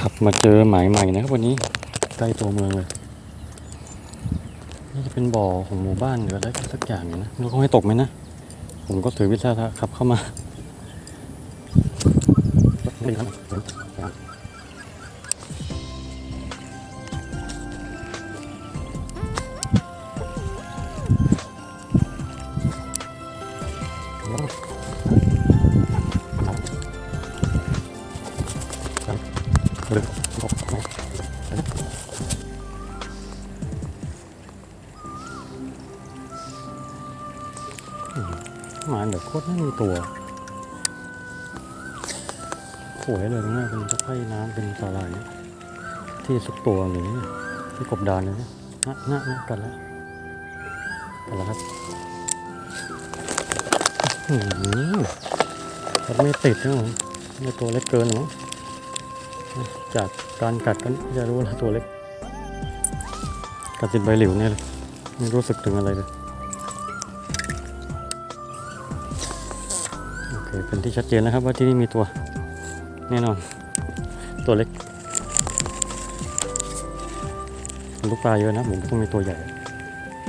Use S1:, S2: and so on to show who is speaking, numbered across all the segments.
S1: ขับมาเจอหมายใหม่นะครับวันนี้ใกล้ตัวเมืองเลยนี่จะเป็นบ่อของหมู่บ้านหรืออะไรสักอย่างนี่ยนะไม่รู้เขาให้ตกไหมนะ ผมก็ถือวิชาขับเข้ามา ม่ครับหมาแบบโคตรไม่มีตัวสวยเลยนี้เป็นตะไคร่น้ำเป็นสาหร่ายที่สุกตัวหนีที่กบดานเลยนะนะนะนะกันแล้วกันแล้วครับอื้อหือกัดไม่ติดนะผมไม่ตัวเล็กเกินหรอ จากการกัดก็จะรู้ล้วตัวเล็ก กัดติดใบหลิวเนี่ยเลยไม่รู้สึกถึงอะไรเลย โอเค เป็นที่ชัดเจนแล้วครับว่าที่นี่มีตัว แน่นอน ตัวเล็ก ลูกปลาเยอะนะผมต้องมีตัวใหญ่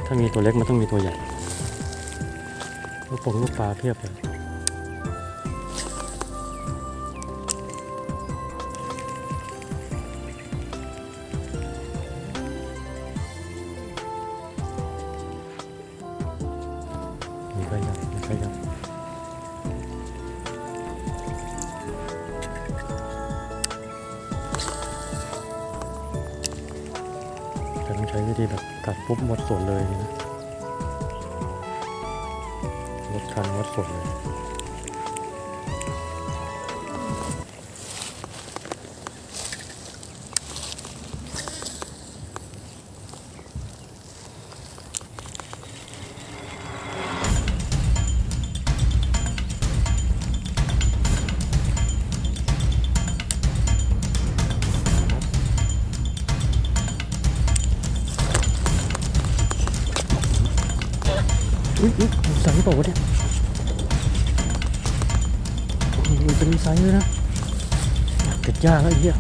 S1: ถ้ามีตัวเล็กมันต้องมีตัวใหญ่ ลูกปงลูกปลาเพียบเลย มีใครยับมีใครยับแต่ต้องใช้วิธีแบบกัดปุ๊บหมดส่วนเลยนะลดคันลดส่วนเลย อุ้ยอุ้ยไซส์เปล่าวะเนี่ยโอ้โหมันเป็นไซส์เลยนะติดยากแล้วไอ้เหี้ย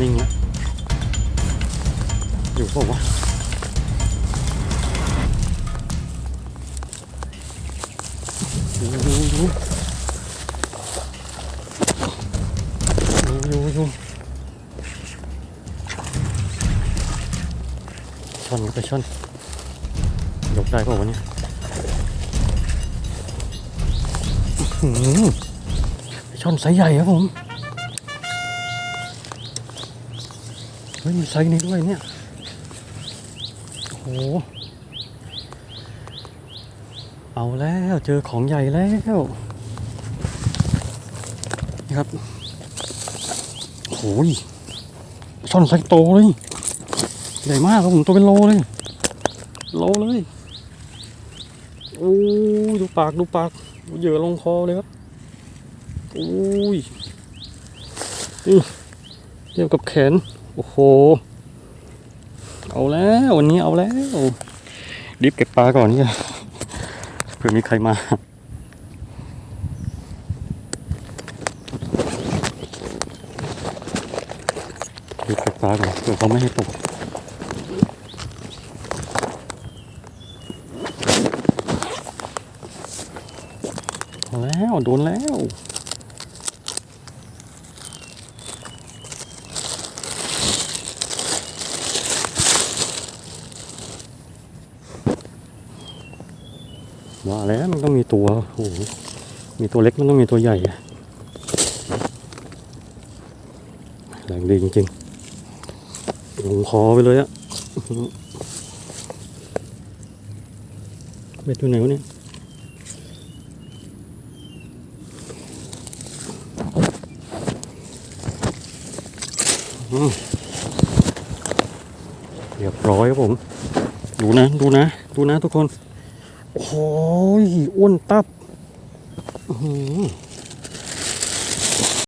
S1: นิ่งละอยู่เปล่าวะอยู่อยู่อยู่อยู่อยู่อยู่ ช่อนก็ไปช่อนยกได้ป่าวะเนี่ยหือไปช่อนไซส์ใหญ่ครับผมเฮ้ยมีไซส์นี้ด้วยเนี่ยโอ้โหเอาแล้วเจอของใหญ่แล้วนี่ครับโอ้ยช่อนไซส์โตเลย ใหญ่มากครับผมตัวเป็นโลเลย โลเลยโอ้ยดูปากดูปากเหยื่อลงคอเลยครับโอ้ยเทียบกับแขน โอ้โห เอาแล้ววันนี้เอาแล้วดิฟเก็บปลาก่อนเนี่ยเผื่อมีใครมาดิฟเก็บปลาก่อนเผื่อเขาไม่ให้ตก เอา แล้วโดนแล้วว่าแล้วมันต้องมีตัวโอ้โหมีตัวเล็กมันต้องมีตัวใหญ่แรงดีจริงๆลงคอไปเลยอะเบ็ดอยู่ไหนวะเนี่ย เรียบร้อยครับผม ดูนะ ดูนะ ดูนะทุกคน โอ้ยอ้วนตับ อื